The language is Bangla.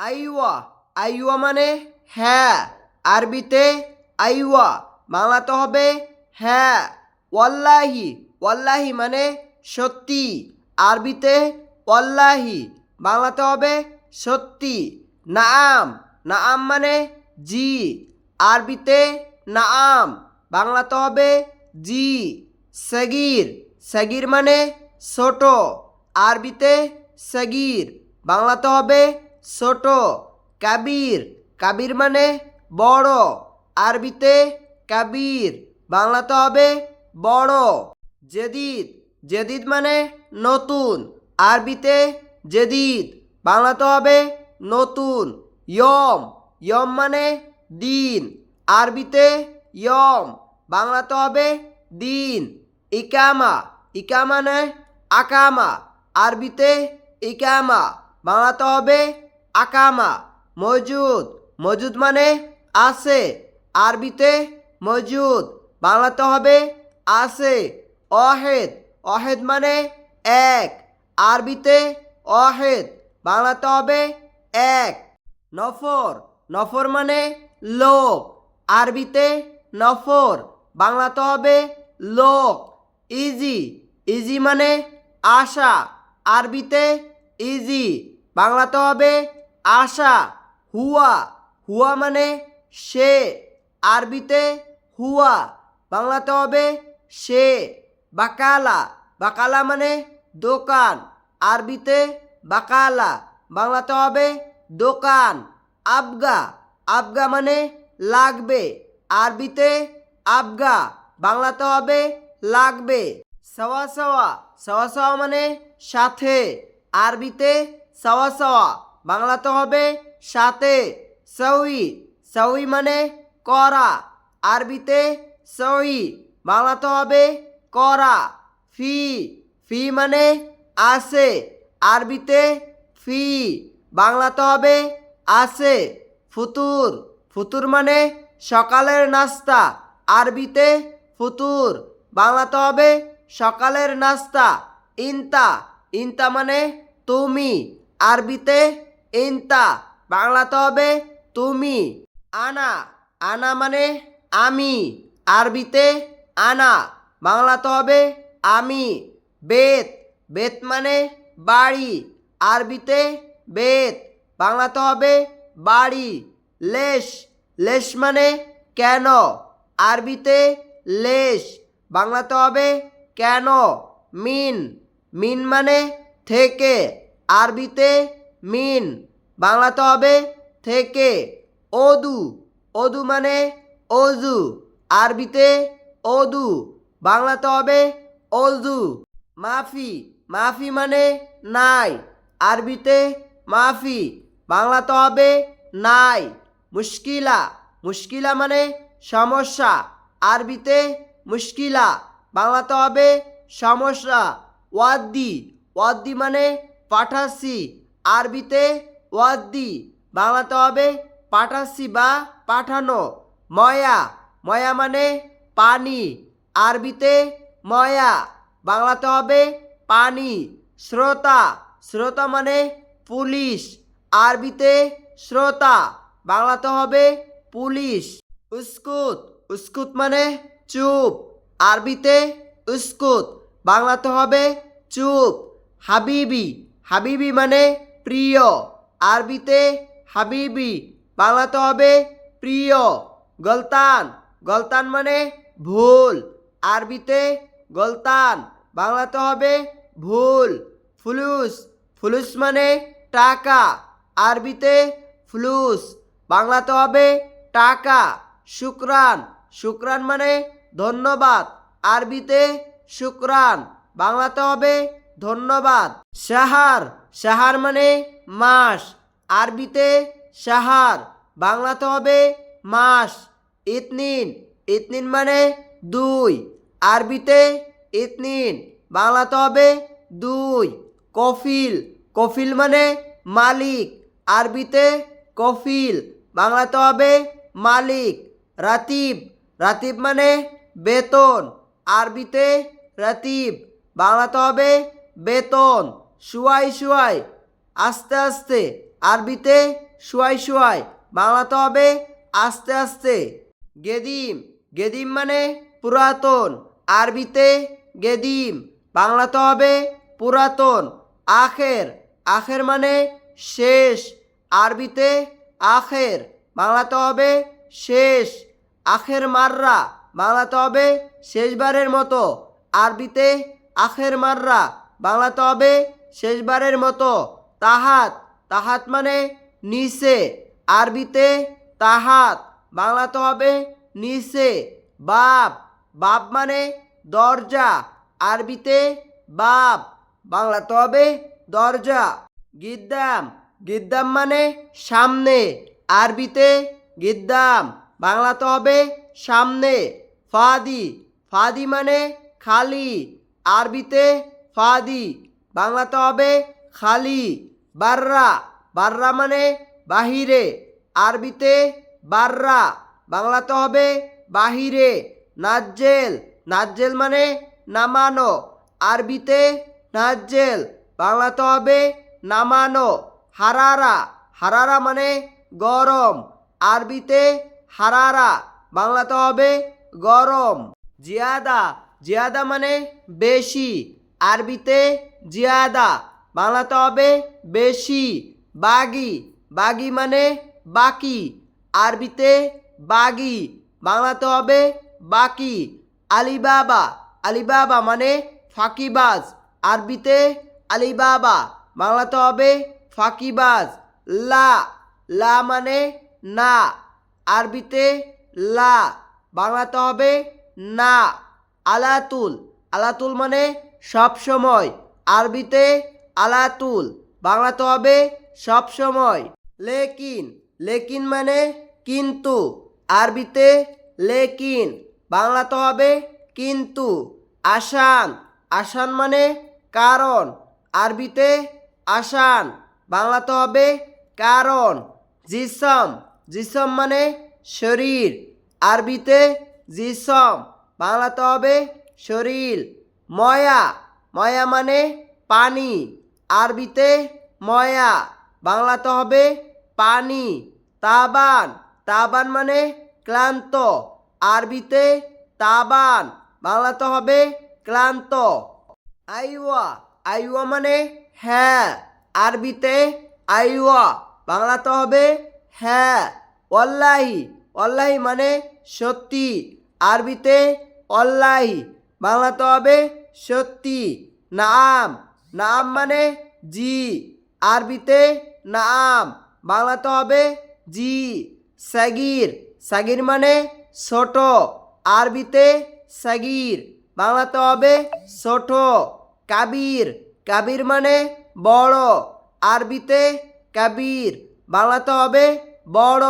আইওয়া আইওয়া মানে হ্যাঁ আরবিতে আইওয়া বাংলাতে হবে হ্যাঁ ওয়াল্লাহি ওয়াল্লাহি মানে সত্যি, আরবিতে ওয়াল্লাহি বাংলাতে হবে সত্যি নাম নাম মানে জি, আরবিতে নাম বাংলাতে হবে জি, সগির সগির মানে ছোট, আরবিতে সগির বাংলাতে হবে ছোট, কাবির। কাবির মানে বড়। আরবিতে কাবির, বাংলাতে হবে বড়। জেদিদ জেদিদ মানে নতুন। আরবিতে জেদিদ, বাংলাতে হবে নতুন। ইয়ম ইয়ম মানে দিন। আরবিতে ইয়ম, বাংলাতে হবে দিন। ইকামা ইকামা মানে আকামা। আরবিতে ইকামা, বাংলাতে হবে আকামা, মজুদ। মজুদ মানে আছে। আরবিতে মজুদ। বাংলাতে হবে আছে। অহেদ। অহেদ মানে এক। আরবিতে অহেদ। বাংলাতে হবে এক। নফর। নফর মানে লোক। আরবিতে নফর। বাংলাতে হবে লোক। ইজি। ইজি মানে আশা। আরবিতে ইজি। বাংলাতে হবে আশা, হুয়া হুয়া মানে সে, আরবিতে হুয়া, বাংলাতে হবে সে, বাকালা বাকালা মানে দোকান, আরবিতে বাকালা, বাংলাতে হবে দোকান, আবগা আবগা মানে লাগবে, আরবিতে আবগা, বাংলাতে হবে লাগবে। সাওয়া সাওয়া সাওয়া সাওয়া মানে সাথে, আরবিতে সাওয়া সাওয়া। বাংলাতে হবে সাথে সউই সউই মানে করা। আরবিতে সউই বাংলাতে হবে করা। ফি ফি মানে আছে আরবিতে ফি বাংলাতে হবে আছে ফুতুর ফুতুর মানে সকালের নাস্তা। আরবিতে ফুতুর বাংলাতে হবে সকালের নাস্তা। ইনতা ইনতা মানে তুমি। আরবিতে ইনতা বাংলাতে হবে তুমি, আনা আনা মানে আমি, আরবিতে আনা বাংলাতে হবে আমি, বেত বেত মানে বাড়ি, আরবিতে বেত বাংলাতে হবে বাড়ি, লেশ লেশ মানে কেন, আরবিতে লেশ বাংলাতে হবে কেন, মিন মিন মানে থেকে, আরবিতে মিন। বাংলাতে হবে থেকে। অদু। অদু মানে অজু। আরবিতে অদু। বাংলাতে হবে অজু। মাফি। মাফি মানে নাই। আরবিতে মাফি। বাংলাতে হবে নাই। মুশকিলা। মুশকিলা মানে সমস্যা। আরবিতে মুশকিলা। বাংলাতে হবে সমস্যা। ওয়াদ্দি। ওয়াদ্দি মানে পাঠাচ্ছি আরবিতে ওয়াদ্দি, বাংলাতে হবে পাঠাচ্ছি বা পাঠানো। ময়া ময়া মানে পানি। আরবিতে ময়া, বাংলাতে হবে পানি। শ্রোতা শ্রোতা মানে পুলিশ। আরবিতে শ্রোতা, বাংলাতে হবে পুলিশ। উস্কুত উস্কুত মানে চুপ। আরবিতে উস্কুত, বাংলাতে হবে চুপ। হাবিবি হাবিবি মানে প্রিয়। আরবিতে হাবিবি, বাংলাতে হবে প্রিয়। গলতান গলতান মানে ভুল। আরবিতে গলতান, বাংলাতে হবে ভুল। ফুলুস ফুলুস মানে টাকা। আরবিতে ফ্লুস, বাংলাতে হবে টাকা। শুক্রান শুক্রান মানে ধন্যবাদ। আরবিতে শুক্রান, বাংলাতে হবে ধন্যবাদ। সাহার সাহার মানে মাস। আরবিতে সাহার, বাংলাতে হবে মাস। ইতনিন ইতনিন মানে দুই। আরবিতে ইতনিন, বাংলাতে হবে দুই। কফিল কফিল মানে মালিক। আরবিতে কফিল, বাংলাতে হবে মালিক। রাতিব রাতিব মানে বেতন। আরবিতে রাতিব, বাংলাতে হবে বেতন, শুয়াই শুয়াই, আস্তে আস্তে, আরবিতে শুয়াই শুয়াই, বাংলাতে হবে আস্তে আস্তে। গেদিম গেদিম মানে পুরাতন, আরবিতে গেদিম, বাংলাতে হবে পুরাতন, আখের আখের মানে শেষ, আরবিতে আখের, বাংলাতে হবে শেষ, আখের মাররা, বাংলাতে হবে শেষবারের মতো, আরবিতে আখের মাররা। বাংলাতে হবে শেষবারের মতো। তাহাত তাহাত মানে নিচে। আরবিতে তাহাত বাংলাতে হবে নিচে। বাপ বাপ মানে দরজা। আরবিতে বাপ বাংলাতে হবে দরজা। গিদ্দাম গিদ্দাম মানে সামনে। আরবিতে গিদ্দাম বাংলাতে হবে সামনে। ফাদি ফাদি মানে খালি। আরবিতে ফাদি, বাংলাতে হবে খালি, বাররা বাররা মানে বাহিরে, আরবিতে বাররা, বাংলাতে হবে বাহিরে, নাজ্জেল নাজ্জেল মানে নামানো, আরবিতে নাজ্জেল, বাংলাতে হবে নামানো, হারারা হারারা মানে গরম, আরবিতে হারারা, বাংলাতে হবে গরম। জিয়াদা জিয়াদা মানে বেশি আরবিতে জিয়াদা, বাংলাতে হবে বেশি, বাগি। বাগি মানে বাকি। আরবিতে বাগি, বাংলাতে হবে বাকি। আলিবাবা আলিবাবা মানে ফাঁকিবাজ। আরবিতে আলিবাবা, বাংলাতে হবে ফাঁকিবাজ। লা লা মানে না। আরবিতে লা, বাংলাতে হবে না। আলাতুল আলাতুল মানে সব সময়। আরবিতে আলাতুল, বাংলাতে হবে সব সময়। লেকিন লেকিন মানে কিন্তু। আরবিতে লেকিন, বাংলাতে হবে কিন্তু। আসান আসান মানে কারণ। আরবিতে আসান, বাংলাতে হবে কারণ। জিসম জিসম মানে শরীর। আরবিতে জিসম, বাংলাতে হবে শরীর। ময়া। ময়া মানে পানি। আরবিতে ময়া। বাংলাতে হবে পানি। তাবান। তাবান মানে ক্লান্ত। আরবিতে তাবান। বাংলাতে হবে ক্লান্ত। আইওয়া। আইওয়া মানে হ্যাঁ। আরবিতে আইওয়া। বাংলাতে হবে হ্যাঁ। অল্লাহি। অল্লাহি মানে সত্যি। আরবিতে অল্লাহি। বাংলাতে হবে সত্যি, নাম নাম মানে জি, আরবিতে নাম, বাংলাতে হবে জি, সাগির সাগির মানে ছোট, আরবিতে সাগির, বাংলাতে হবে ছোট, কাবির কাবির মানে বড়, আরবিতে কাবির, বাংলাতে হবে বড়।